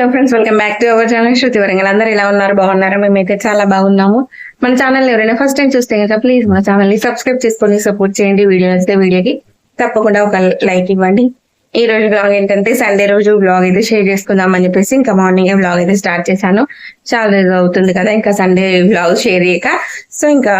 Hello friends welcome back to our channel Shruti Warangal అందరూ ఎలా ఉన్నారు? బాగున్నారా? మేమైతే చాలా బాగున్నాము. మన ఛానల్ ఎవరైనా ఫస్ట్ టైం చూస్తే కదా ప్లీజ్ మన ఛానల్ని సబ్స్క్రైబ్ చేసుకొని సపోర్ట్ చేయండి. వీడియో నచ్చితే వీడియోకి తప్పకుండా ఒక లైక్ ఇవ్వండి. ఈ రోజు బ్లాగ్ ఏంటంటే సండే రోజు బ్లాగ్ అయితే షేర్ చేసుకుందాం అని చెప్పేసి ఇంకా మార్నింగ్ బ్లాగ్ అయితే స్టార్ట్ చేశాను. చాలా రోజు అవుతుంది కదా ఇంకా సండే బ్లాగ్ షేర్ చేయక. సో ఇంకా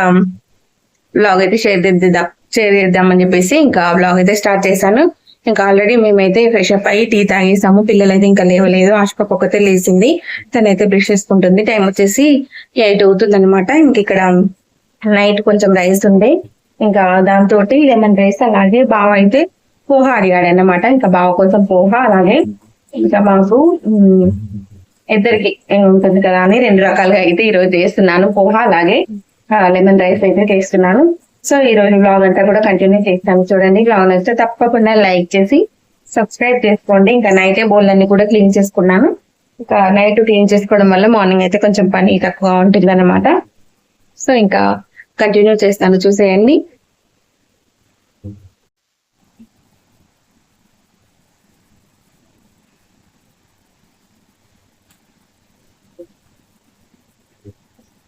బ్లాగ్ అయితే షేర్ చేద్దాం షేర్ చేద్దామని చెప్పేసి ఇంకా బ్లాగ్ అయితే స్టార్ట్ చేశాను. ఇంకా ఆల్రెడీ మేమైతే ఫ్రెష్ అప్ అయ్యి టీ తాగేసాము. పిల్లలు అయితే ఇంకా లేవలేదు. ఆశపక్క ఒకతే లేచింది. తనైతే బ్రష్ చేసుకుంటుంది. టైం వచ్చేసి ఎయిట్ అవుతుంది అనమాట ఇంక ఇక్కడ నైట్ కొంచెం రైస్ ఉంది ఇంకా దాంతో లెమన్ రైస్ అలాగే బావ అయితే పోహ అడిగాడు అనమాట ఇంకా బావ కోసం పోహ అలాగే ఇంకా మాకు ఇద్దరికి ఉంటుంది కదా అని రెండు రకాలుగా అయితే ఈ రోజు చేస్తున్నాను. పోహ అలాగే లెమన్ రైస్ అయితే చేస్తున్నాను. సో ఈ రోజు బ్లాగ్ అంతా కూడా కంటిన్యూ చేస్తాను. చూడండి బ్లాగ్ నచ్చితే తప్పకుండా లైక్ చేసి సబ్స్క్రైబ్ చేసుకోండి. ఇంకా నైటే బోల్ అన్ని కూడా క్లీన్ చేసుకున్నాను. ఇంకా నైట్ క్లీన్ చేసుకోవడం వల్ల మార్నింగ్ అయితే కొంచెం పని తక్కువ ఉంటుంది సో ఇంకా కంటిన్యూ చేస్తాను. చూసేయండి.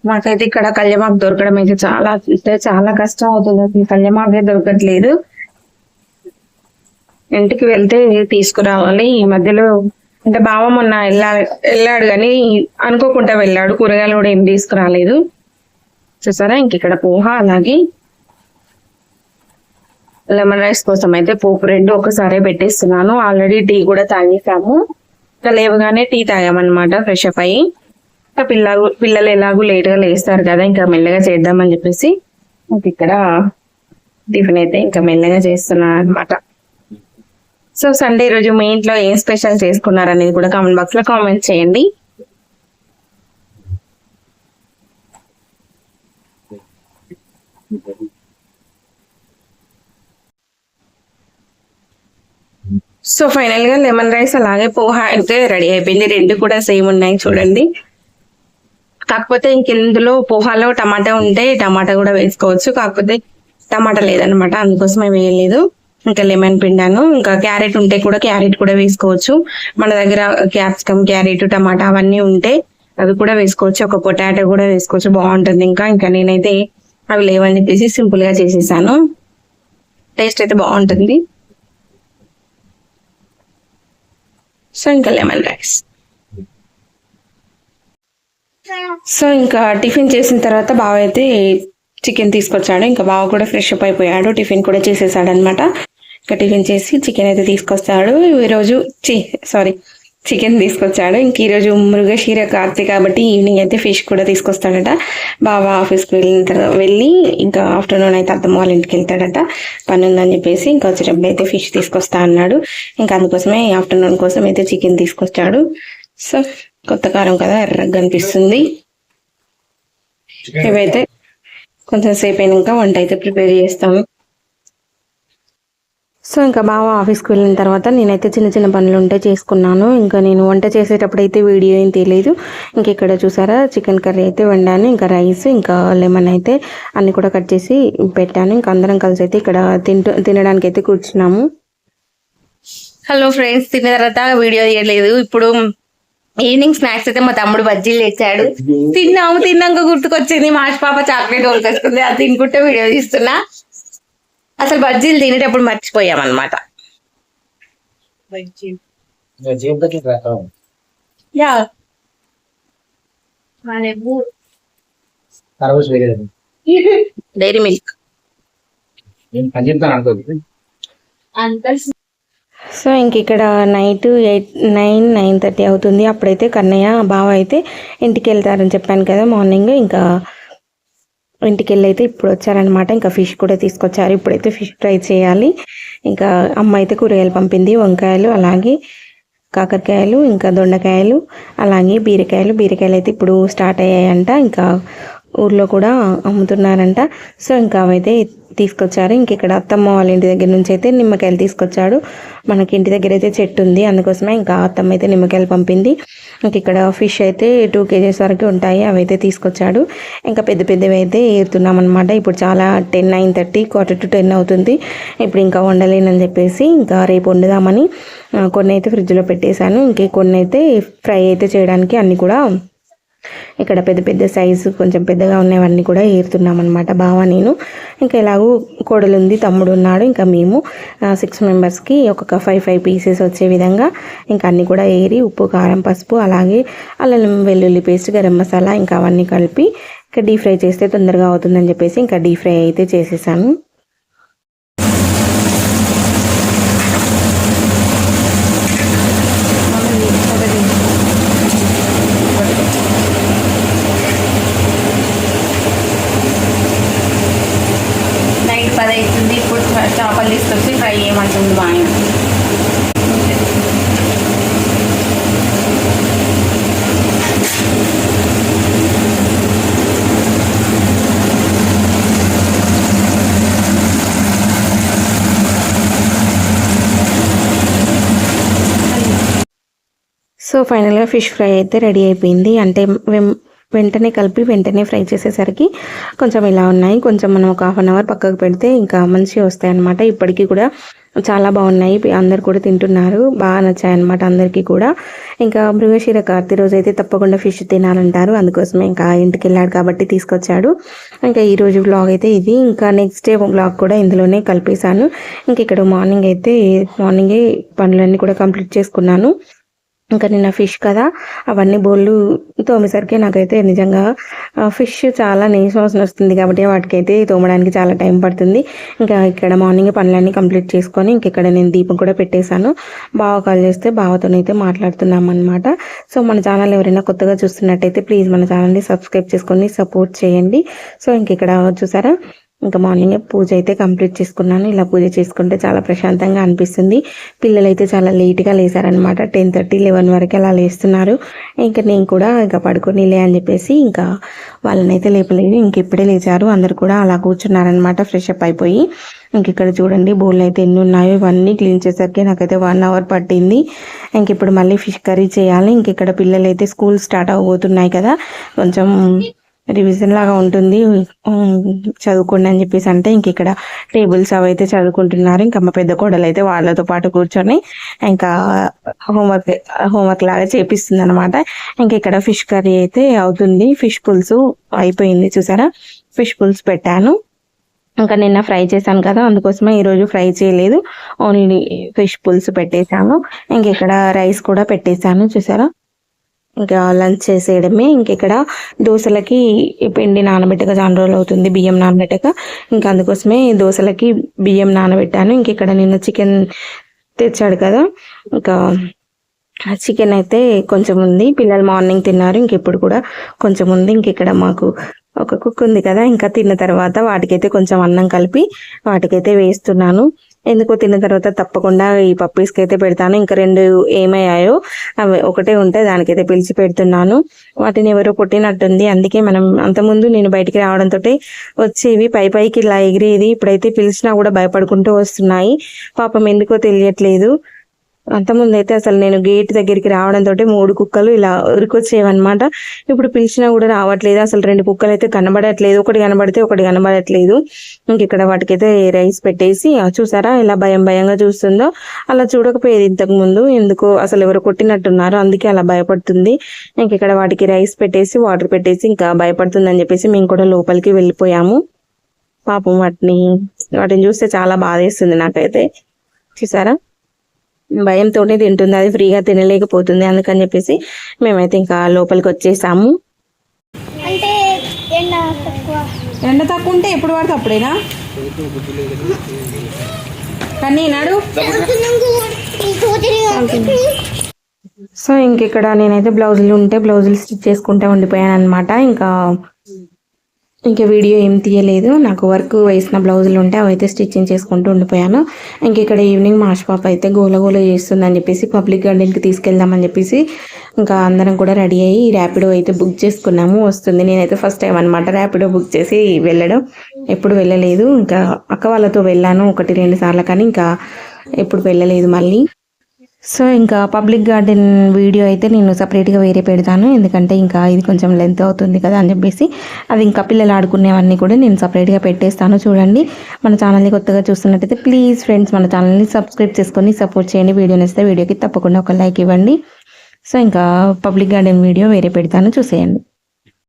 మాకైతే ఇక్కడ కళ్యమాకు దొరకడం అయితే చాలా అంటే చాలా కష్టం అవుతుంది. అసలు కళ్యమాకే దొరకట్లేదు. ఇంటికి వెళ్తే తీసుకురావాలి. ఈ మధ్యలో అంటే బావ మొన్న వెళ్ళా వెళ్ళాడు కానీ అనుకోకుండా వెళ్ళాడు. కూరగాయలు కూడా ఏం తీసుకురాలేదు. చూసారా? ఇంక ఇక్కడ పోహ అలాగే. లెమన్ రైస్ కోసం అయితే పోపు రెండు ఒకసారి పెట్టేస్తున్నాను. ఆల్రెడీ టీ కూడా తాగేసాము. ఇంకా లేవగానే టీ తాగామన్నమాట ఫ్రెష్ అప్ అయ్యి. ఇంకా పిల్లలు పిల్లలు ఎలాగో లేట్గా లేస్తారు కదా ఇంకా మెల్లగా చేద్దామని చెప్పేసి ఇంక ఇక్కడ టిఫిన్ అయితే ఇంకా మెల్లగా చేస్తున్నాను అనమాట సో సండే రోజు మీ ఇంట్లో ఏం స్పెషల్ చేసుకున్నారు అనేది కూడా కామెంట్ బాక్స్లో కామెంట్ చేయండి. సో ఫైనల్గా లెమన్ రైస్ అలాగే పోహా అయితే రెడీ అయిపోయింది. రెండు కూడా సేమ్ ఉన్నాయి చూడండి. కాకపోతే ఇంకెందులో పోహాలో టమాటా ఉంటే టమాటా కూడా వేసుకోవచ్చు. కాకపోతే టమాటా లేదనమాట అందుకోసమే వేయలేదు. ఇంకా లెమన్ పిండాను. ఇంకా క్యారెట్ ఉంటే కూడా క్యారెట్ కూడా వేసుకోవచ్చు. మన దగ్గర క్యాప్సికమ్ క్యారెట్ టమాటా అవన్నీ ఉంటే అవి కూడా వేసుకోవచ్చు. ఒక పొటాటో కూడా వేసుకోవచ్చు. బాగుంటుంది. ఇంకా ఇంకా నేనైతే అవి లేవని చెప్పేసి సింపుల్గా చేసేసాను. టేస్ట్ అయితే బాగుంటుంది. సో ఇంకా లెమన్ రైస్. సో ఇంకా టిఫిన్ చేసిన తర్వాత బావ అయితే చికెన్ తీసుకొచ్చాడు. ఇంకా బావ కూడా ఫ్రెష్ అప్ అయిపోయాడు. టిఫిన్ కూడా చేసేసాడు అనమాట ఇంకా టిఫిన్ చేసి చికెన్ అయితే తీసుకొస్తాడు. ఈరోజు చి సారీ చికెన్ తీసుకొచ్చాడు. ఇంక ఈరోజు మృగశీర కార్తీ కాబట్టి ఈవినింగ్ అయితే ఫిష్ కూడా తీసుకొస్తాడట. బావ ఆఫీస్కి వెళ్ళిన తర్వాత వెళ్ళి ఇంకా ఆఫ్టర్నూన్ అయితే అర్థం వాళ్ళ ఇంటికి వెళ్తాడట. పని ఉందని చెప్పేసి ఇంకా వచ్చేటప్పుడు అయితే ఫిష్ తీసుకొస్తా అన్నాడు. ఇంకా అందుకోసమే ఆఫ్టర్నూన్ కోసం అయితే చికెన్ తీసుకొచ్చాడు. సో కొత్త కారం కదా ఎర్రగా కనిపిస్తుంది ఇవైతే కొంచెం సేపు అయినాక వంట అయితే ప్రిపేర్ చేస్తాము సో ఇంకా బావ ఆఫీస్కి వెళ్ళిన తర్వాత నేనైతే చిన్న చిన్న పనులు ఉంటే చేసుకున్నాను. ఇంకా నేను వంట చేసేటప్పుడు అయితే వీడియో ఏం తెలియదు ఇంక ఇక్కడ చూసారా చికెన్ కర్రీ అయితే వండాను. ఇంకా రైస్ ఇంకా లెమన్ అయితే అన్ని కూడా కట్ చేసి పెట్టాను. ఇంకా అందరం కలిసి అయితే ఇక్కడ తింటూ తినడానికి అయితే కూర్చున్నాము. హలో ఫ్రెండ్స్ తిన్న తర్వాత వీడియో తీయలేదు. ఇప్పుడు ఈవినింగ్ స్నాక్స్ అయితే మా తమ్ముడు బజ్జీలు తెచ్చాడు. తిన్నాము తిన్నాక గుర్తుకొచ్చింది మాష్ పాప చాక్లెట్ కొనుకొచ్చుకుంది అది తినుకుంటే వీడియో తీస్తున్నా. అసలు బజ్జీలు తినేటప్పుడు మర్చిపోయాం అనమాట జీవితంకి రకం యా. తరబూజ్ వేరే డైరీ మిల్క్ అనుకోదు. సో ఇంక ఇక్కడ night eight nine nine thirty అవుతుంది. అప్పుడైతే కన్నయ్య బావ అయితే ఇంటికి వెళ్తారని చెప్పాను కదా మార్నింగ్. ఇంకా ఇంటికి వెళ్ళి అయితే ఇప్పుడు వచ్చారనమాట ఇంకా ఫిష్ కూడా తీసుకొచ్చారు. ఇప్పుడైతే ఫిష్ ఫ్రై చేయాలి. ఇంకా అమ్మ అయితే కూరగాయలు పంపింది. వంకాయలు అలాగే కాకరకాయలు ఇంకా దొండకాయలు అలాగే బీరకాయలు. బీరకాయలు అయితే ఇప్పుడు స్టార్ట్ అయ్యాయంట. ఇంకా ఊర్లో కూడా అమ్ముతున్నారంట. సో ఇంకా అవైతే తీసుకొచ్చారు. ఇంక ఇక్కడ అత్తమ్మ వాళ్ళ ఇంటి దగ్గర నుంచి అయితే నిమ్మకాయలు తీసుకొచ్చాడు. మనకి ఇంటి దగ్గర అయితే చెట్టు ఉంది. అందుకోసమే ఇంకా అత్తమ్మ అయితే నిమ్మకాయలు పంపింది. ఇంక ఇక్కడ ఫిష్ అయితే టూ కేజీస్ వరకు ఉంటాయి. అవైతే తీసుకొచ్చాడు. ఇంకా పెద్ద పెద్దవి అయితే ఏరుతున్నాం అనమాట ఇప్పుడు చాలా ten nine thirty quarter to ten అవుతుంది. ఇప్పుడు ఇంకా వండలేనని చెప్పేసి ఇంకా రేపు వండుదామని కొన్ని అయితే ఫ్రిడ్జ్లో పెట్టేశాను. ఇంకే కొన్ని అయితే ఫ్రై అయితే చేయడానికి అన్నీ కూడా ఇక్కడ పెద్ద పెద్ద సైజు కొంచెం పెద్దగా ఉన్నవన్నీ కూడా ఏరుతున్నాం అనమాట బావ నేను. ఇంకా ఎలాగూ కోడలు ఉంది తమ్ముడు ఉన్నాడు ఇంకా మేము సిక్స్ మెంబర్స్కి ఒక్కొక్క ఫైవ్ ఫైవ్ పీసెస్ వచ్చే విధంగా ఇంకా అన్నీ కూడా ఏరి ఉప్పు కారం పసుపు అలాగే అల్లం వెల్లుల్లి పేస్ట్ గరం మసాలా ఇంకా అవన్నీ కలిపి ఇంకా డీప్ ఫ్రై చేస్తే తొందరగా అవుతుందని చెప్పేసి ఇంకా డీప్ ఫ్రై అయితే చేసేసాను నైట్ పది అవుతుంది ఇప్పుడు చేపలు తీసుకొచ్చి ఫ్రై చేయమంటుంది మా ఆయన సో ఫైనల్గా ఫిష్ ఫ్రై అయితే రెడీ అయిపోయింది. అంటే మేము వెంటనే కలిపి వెంటనే ఫ్రై చేసేసరికి కొంచెం ఇలా ఉన్నాయి. కొంచెం మనం ఒక హాఫ్ అన్ అవర్ పక్కకు పెడితే ఇంకా మంచిగా వస్తాయి అన్నమాట ఇప్పటికీ కూడా చాలా బాగున్నాయి. అందరు కూడా తింటున్నారు. బాగా నచ్చాయి అనమాట అందరికీ కూడా. ఇంకా మృగశిర కార్తీ రోజు అయితే తప్పకుండా ఫిష్ తినాలంటారు. అందుకోసమే ఇంకా ఇంటికి వెళ్ళాడు కాబట్టి తీసుకొచ్చాడు. ఇంకా ఈ రోజు బ్లాగ్ అయితే ఇది. ఇంకా నెక్స్ట్ డే బ్లాగ్ కూడా ఇందులోనే కలిపేశాను. ఇంక ఇక్కడ మార్నింగ్ అయితే మార్నింగే పనులన్నీ కూడా కంప్లీట్ చేసుకున్నాను. ఇంకా నిన్న ఫిష్ కదా అవన్నీ బోళ్ళు తోమేసరికి నాకైతే నిజంగా ఫిష్ చాలా నీసు వాసన వస్తుంది కాబట్టి వాటికైతే తోమడానికి చాలా టైం పడుతుంది. ఇంకా ఇక్కడ మార్నింగ్ పనులన్నీ కంప్లీట్ చేసుకొని ఇంక ఇక్కడ నేను దీపం కూడా పెట్టేశాను. బావ కాల్ చేస్తే బావతోనైతే మాట్లాడుతున్నాం అనమాట సో మన ఛానల్ ఎవరైనా కొత్తగా చూస్తున్నట్టయితే ప్లీజ్ మన ఛానల్ని సబ్స్క్రైబ్ చేసుకొని సపోర్ట్ చేయండి. సో ఇంక ఇక్కడ చూసారా? ఇంకా మార్నింగ్ పూజ అయితే కంప్లీట్ చేసుకున్నాను. ఇలా పూజ చేసుకుంటే చాలా ప్రశాంతంగా అనిపిస్తుంది. పిల్లలు అయితే చాలా లేట్గా లేసారనమాట టెన్ థర్టీ లెవెన్ వరకు అలా లేస్తున్నారు. ఇంకా నేను కూడా ఇంకా పడుకొని లే అని చెప్పేసి ఇంకా వాళ్ళనైతే లేపలేదు. ఇంక ఇప్పుడే లేచారు. అందరు కూడా అలా కూర్చున్నారనమాట ఫ్రెష్ అప్ అయిపోయి. ఇంక ఇక్కడ చూడండి బౌల్ అయితే ఎన్ని ఉన్నాయో. ఇవన్నీ క్లీన్ చేసరికి నాకైతే వన్ అవర్ పట్టింది. ఇంక ఇప్పుడు మళ్ళీ ఫిష్ కర్రీ చేయాలి. ఇంక ఇక్కడ పిల్లలు అయితే స్కూల్ స్టార్ట్ అవబోతున్నాయి కదా. కొంచెం రివిజన్ లాగా ఉంటుంది. చదువుకోండి అని చెప్పేసి అంటే ఇంక ఇక్కడ టేబుల్స్ అవి అయితే చదువుకుంటున్నారు. ఇంకా మా పెద్ద కోడలు అయితే వాళ్ళతో పాటు కూర్చొని ఇంకా హోంవర్క్ హోంవర్క్ లాగా చేపిస్తుంది అనమాట ఇంకా ఇక్కడ ఫిష్ కర్రీ అయితే అవుతుంది. ఫిష్ పులుసు అయిపోయింది చూసారా? ఫిష్ పులుసు పెట్టాను. ఇంకా నిన్న ఫ్రై చేశాను కదా అందుకోసమే ఈరోజు ఫ్రై చేయలేదు. ఓన్లీ ఫిష్ పులుసు పెట్టేశాను. ఇంక ఇక్కడ రైస్ కూడా పెట్టేశాను. చూసారా? ఇంకా లంచ్ చేసేయడమే. ఇంక ఇక్కడ దోశలకి పిండి నానబెట్టక చాలా రోజులు అవుతుంది బియ్యం నానబెట్టక. ఇంకా అందుకోసమే దోశలకి బియ్యం నానబెట్టాను. ఇంక ఇక్కడ నిన్న చికెన్ తెచ్చాడు కదా. ఇంకా చికెన్ అయితే కొంచెం ఉంది. పిల్లలు మార్నింగ్ తిన్నారు. ఇంకెప్పుడు కూడా కొంచెం ఉంది. ఇంక ఇక్కడ మాకు ఒక కుక్ ఉంది కదా ఇంకా తిన్న తర్వాత వాటికైతే కొంచెం అన్నం కలిపి వాటికైతే వేస్తున్నాను. ఎందుకో తిన్న తర్వాత తప్పకుండా ఈ పప్పీస్కి అయితే పెడతాను. ఇంకా రెండు ఏమయ్యాయో అవి ఒకటే ఉంటే దానికైతే పిలిచి పెడుతున్నాను. వాటిని ఎవరో కొట్టినట్టుంది. అందుకే మనం అంతకుముందు నేను బయటికి రావడంతో వచ్చేవి పై పైకి ఇలా ఎగిరేది. ఇప్పుడైతే పిలిచినా కూడా భయపడుకుంటూ వస్తున్నాయి. పాపం ఎందుకో తెలియట్లేదు. అంతకుముందు అయితే అసలు నేను గేట్ దగ్గరికి రావడంతో మూడు కుక్కలు ఇలా ఉరికొచ్చేవన్నమాట ఇప్పుడు పిలిచినా కూడా రావట్లేదు. అసలు రెండు కుక్కలు అయితే కనబడట్లేదు. ఒకటి కనబడితే ఒకటి కనబడట్లేదు. ఇంకెక్కడ వాటికైతే రైస్ పెట్టేసి చూసారా ఇలా భయం భయంగా చూస్తుందో? అలా చూడకపోయేది ఇంతకు ముందు. ఎందుకో అసలు ఎవరు కొట్టినట్టున్నారు అందుకే అలా భయపడుతుంది. ఇంకెక్కడ వాటికి రైస్ పెట్టేసి వాటర్ పెట్టేసి ఇంకా భయపడుతుందని చెప్పేసి మేము కూడా లోపలికి వెళ్ళిపోయాము. పాపం వాటిని వాటిని చూస్తే చాలా బాధేస్తుంది నాకైతే. చూసారా? భయంతోనే తింటుంది. అది ఫ్రీగా తినలేకపోతుంది. అందుకని చెప్పేసి మేమైతే ఇంకా లోపలికి వచ్చేసాము. అంటే ఎండ తక్కువ. ఉంటే ఎప్పుడు పడితే అప్పుడేనా? కానీ నాడు. సో ఇంక ఇక్కడ నేనైతే బ్లౌజులు ఉంటే బ్లౌజులు స్టిచ్ చేసుకుంటే ఉండిపోయాను అనమాట ఇంకా ఇంకా వీడియో ఏం తీయలేదు. నాకు వర్క్ వేసిన బ్లౌజులు ఉంటే అవి అయితే స్టిచ్చింగ్ చేసుకుంటూ ఉండిపోయాను. ఇంక ఇక్కడ ఈవినింగ్ మాష్ పాప అయితే గోల గోల చేస్తుందని చెప్పేసి పబ్లిక్ గార్డెన్కి తీసుకెళ్దామని చెప్పేసి ఇంకా అందరం కూడా రెడీ అయ్యి ర్యాపిడో అయితే బుక్ చేసుకున్నాము. వస్తుంది. నేనైతే ఫస్ట్ టైం అనమాట ర్యాపిడో బుక్ చేసి వెళ్ళడం. ఎప్పుడు వెళ్ళలేదు. ఇంకా అక్క వాళ్ళతో వెళ్ళాను ఒకటి రెండు సార్లు కానీ ఇంకా ఎప్పుడు వెళ్ళలేదు మళ్ళీ. సో ఇంకా పబ్లిక్ గార్డెన్ వీడియో అయితే నేను సపరేట్గా వేరే పెడతాను. ఎందుకంటే ఇంకా ఇది కొంచెం లెంత్ అవుతుంది కదా అని చెప్పేసి. అది ఇంకా పిల్లలు ఆడుకునేవన్నీ కూడా నేను సపరేట్గా పెట్టేస్తాను. చూడండి మన ఛానల్ని కొత్తగా చూస్తున్నట్టయితే ప్లీజ్ ఫ్రెండ్స్ మన ఛానల్ని సబ్స్క్రైబ్ చేసుకొని సపోర్ట్ చేయండి. వీడియో నచ్చితే వీడియోకి తప్పకుండా ఒక లైక్ ఇవ్వండి. సో ఇంకా పబ్లిక్ గార్డెన్ వీడియో వేరే పెడతాను. చూసేయండి.